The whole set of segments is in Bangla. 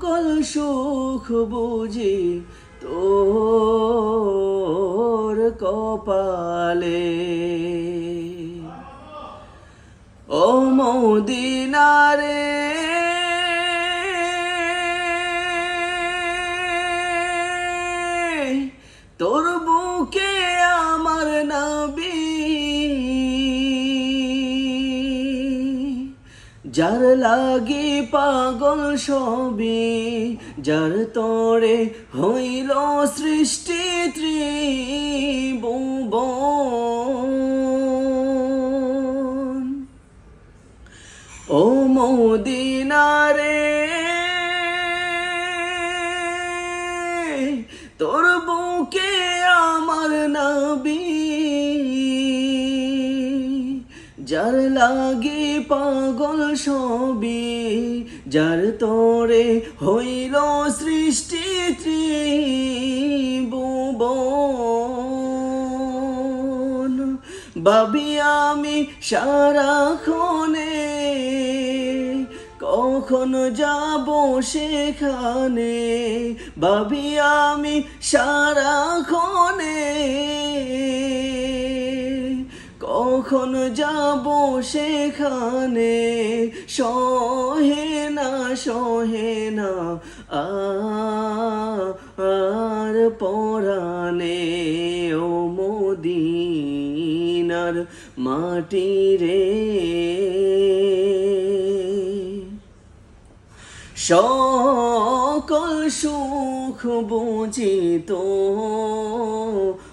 সকল সুখ বুঝি তোর কপালে। ও মদিনারে যার লাগি পাগল সবি যার তরে হইল সৃষ্টি ত্রিভুবন। ও মদিনারে তোর যার লাগে পাগল সবি যার তোরে হইল সৃষ্টি ত্রিভুবন। ভাবি আমি সারাক্ষণে কখন যাব সেখানে? ভাবি আমি সারাক্ষণে কখন যাব সেখানে? সহে না সহে না, আর পরাণে ও মদিনার মাটি রে। সকল সুখ বুঝিত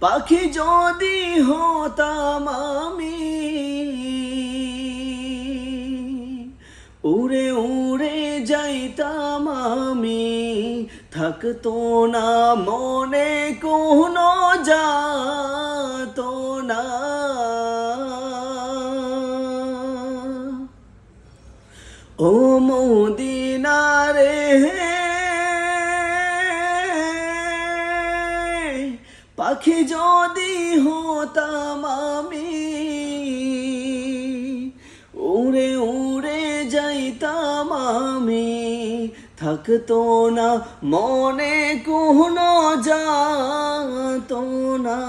পাখি যদি হতাম আমি, উড়ে উড়ে যাইতাম আমি। থাকতো না মনে, কোনো যাত না। ও মদিনারে পাখি যদি হতাম আমি, উড়ে উড়ে যাইতাম আমি। থাকতো না, মনে কোনো যাত না।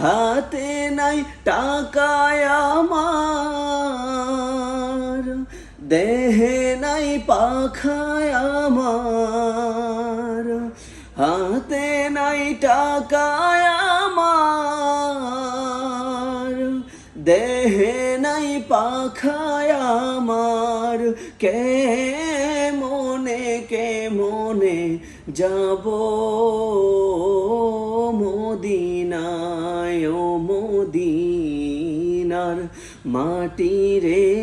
হাতে নাই টাকায় দেহে নাই পাখায় নাই টাকায় আমার। দেহে নাই পাখায় আমার। কে মনে কে মনে যাব মদিনায়? ও মদিনার মাটি রে।